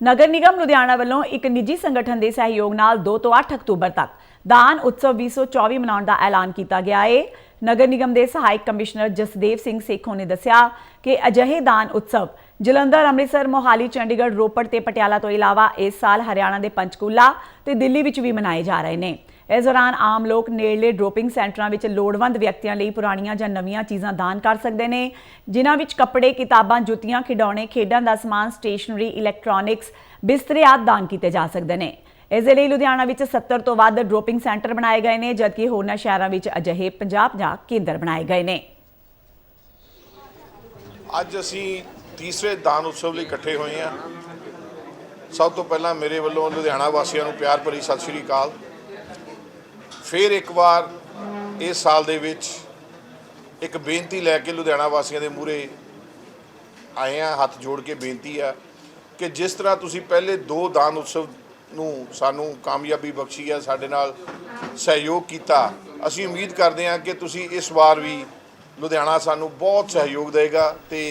ਨਗਰ ਨਿਗਮ ਲੁਧਿਆਣਾ ਵੱਲੋਂ ਇੱਕ ਨਿੱਜੀ ਸੰਗਠਨ ਦੇ ਸਹਿਯੋਗ ਨਾਲ 2 ਤੋਂ 8 ਅਕਤੂਬਰ ਤੱਕ ਦਾਨ ਉਤਸਵ 2024 ਮਨਾਉਣ ਦਾ ਐਲਾਨ ਕੀਤਾ ਗਿਆ ਹੈ ਨਗਰ ਨਿਗਮ ਦੇ ਸਹਾਇਕ ਕਮਿਸ਼ਨਰ ਜਸਦੇਵ ਸਿੰਘ ਸੇਖੋਂ ਨੇ ਦੱਸਿਆ ਕਿ ਅਜਿਹੇ ਦਾਨ ਉਤਸਵ ਜਲੰਧਰ, ਅੰਮ੍ਰਿਤਸਰ, ਮੋਹਾਲੀ, ਚੰਡੀਗੜ੍ਹ, ਰੋਪੜ ਤੇ ਪਟਿਆਲਾ ਤੋਂ ਇਲਾਵਾ ਇਸ ਸਾਲ ਹਰਿਆਣਾ ਦੇ ਪੰਚਕੂਲਾ ਤੇ ਦਿੱਲੀ ਵਿੱਚ ਵੀ ਮਨਾਏ ਜਾ ਰਹੇ ਨੇ। ਇਸ ਦੌਰਾਨ ਆਮ ਲੋਕ ਨੇੜਲੇ ਡ੍ਰੋਪਿੰਗ ਸੈਂਟਰਾਂ ਵਿੱਚ ਲੋੜਵੰਦ ਵਿਅਕਤੀਆਂ ਲਈ ਪੁਰਾਣੀਆਂ ਜਾਂ ਨਵੀਆਂ ਚੀਜ਼ਾਂ ਦਾਨ ਕਰ ਸਕਦੇ ਨੇ, ਜਿਨ੍ਹਾਂ ਵਿੱਚ ਕੱਪੜੇ, ਕਿਤਾਬਾਂ, ਜੁੱਤੀਆਂ, ਖਿਡੌਣੇ, ਖੇਡਾਂ ਦਾ ਸਮਾਨ, ਸਟੇਸ਼ਨਰੀ, ਇਲੈਕਟ੍ਰੋਨਿਕਸ, ਬਿਸਤਰੇ ਆਦਿ ਦਾਨ ਕੀਤੇ ਜਾ ਸਕਦੇ ਨੇ। ਇਸ ਦੇ ਲਈ ਲੁਧਿਆਣਾ ਵਿੱਚ 70 ਤੋਂ ਵੱਧ ਡ੍ਰੋਪਿੰਗ ਸੈਂਟਰ ਬਣਾਏ ਗਏ ਨੇ, ਜਦਕਿ ਹੋਰਨਾਂ ਸ਼ਹਿਰਾਂ ਵਿੱਚ ਅਜਿਹੇ 50-50 ਕੇਂਦਰ ਬਣਾਏ ਗਏ ਨੇ। ਅੱਜ ਅਸੀਂ ਤੀਸਰੇ ਦਾਨ ਉਤਸਵ ਲਈ ਇਕੱਠੇ ਹੋਏ ਹਾਂ। ਸਭ ਤੋਂ ਪਹਿਲਾਂ ਮੇਰੇ ਵੱਲੋਂ ਲੁਧਿਆਣਾ ਵਾਸੀਆਂ ਨੂੰ ਪਿਆਰ ਭਰੀ ਸਤਿ ਸ਼੍ਰੀ ਅਕਾਲ। ਫਿਰ ਇੱਕ ਵਾਰ ਇਸ ਸਾਲ ਦੇ ਵਿੱਚ ਇੱਕ ਬੇਨਤੀ ਲੈ ਕੇ ਲੁਧਿਆਣਾ ਵਾਸੀਆਂ ਦੇ ਮੂਹਰੇ ਆਏ ਆ ਹੱਥ ਜੋੜ ਕੇ ਬੇਨਤੀ ਆ ਕਿ ਜਿਸ ਤਰ੍ਹਾਂ ਤੁਸੀਂ ਪਹਿਲੇ ਦੋ ਦਾਨ ਉਤਸਵ ਨੂੰ ਸਾਨੂੰ ਕਾਮਯਾਬੀ ਬਖਸ਼ੀ ਆ, ਸਾਡੇ ਨਾਲ ਸਹਿਯੋਗ ਕੀਤਾ, ਅਸੀਂ ਉਮੀਦ ਕਰਦੇ ਹਾਂ ਕਿ ਤੁਸੀਂ ਇਸ ਵਾਰ ਵੀ ਲੁਧਿਆਣਾ ਸਾਨੂੰ ਬਹੁਤ ਸਹਿਯੋਗ ਦੇਗਾ ਤੇ